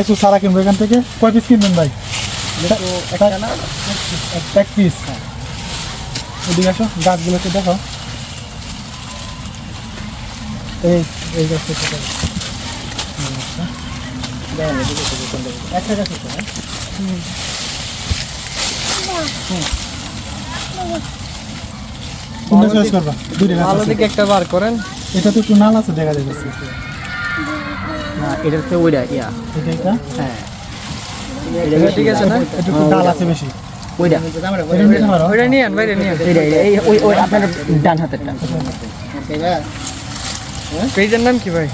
কিছু সারা কিনবো এখান থেকে। কয় পিস কিনবেন ভাই? এক- পিস এদিকে আসো গাছগুলোকে দেখো। এই এই গাছটা। একটা গাছ হ্যাঁ? কোনটা চয়েস করবা? দুইটা ভালো দিকে একটা বার করেন। এটা তো একটু নাল আছে দেখা যাচ্ছে। না এটা হচ্ছে ওইটা ইয়া। এটা হ্যাঁ। ঠিক আছে না? একটু ডাল আছে বেশি। ওইটা। ওইটা নিয়ে আন বাইরে নিয়ে আন। এইটা এইটা, এই ওই ওই আপনার ডান হাতেরটা। পেজের নাম কি ভাই?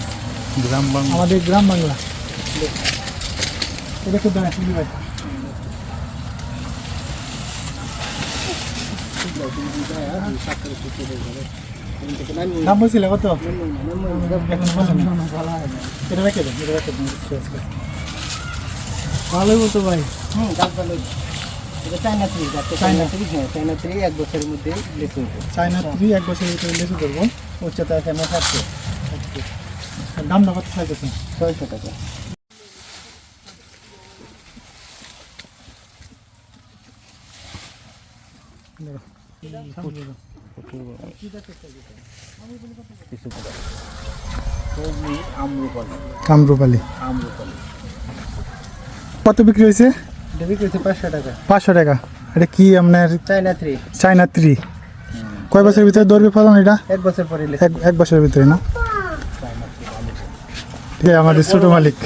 আমাদের গ্রাম বাংলা। এটা খুব দাম শুনি ভাই? দাম বলছিল কত? এটা রেখে দেন এটা রেখে দেন। ভালোই মতো ভাই হ্যাঁ থ্রি এক বছরের মধ্যে লেসে চায়না থ্রি এক বছরের ভিতরে লেসু করব উচ্চতা আছে আমরা সাতশো টাকা কিছু কামরূপালি কত বিক্রি হয়েছে? পাঁচশো টাকা। এটা কি আপনার? চাইনা থ্রি কয় বছরের ভিতরে দৌড়বে ফলন এটা? এক বছর পরে এক এক বছরের ভিতরে না? ঠিক আছে, আমাদের ছোট মালিক।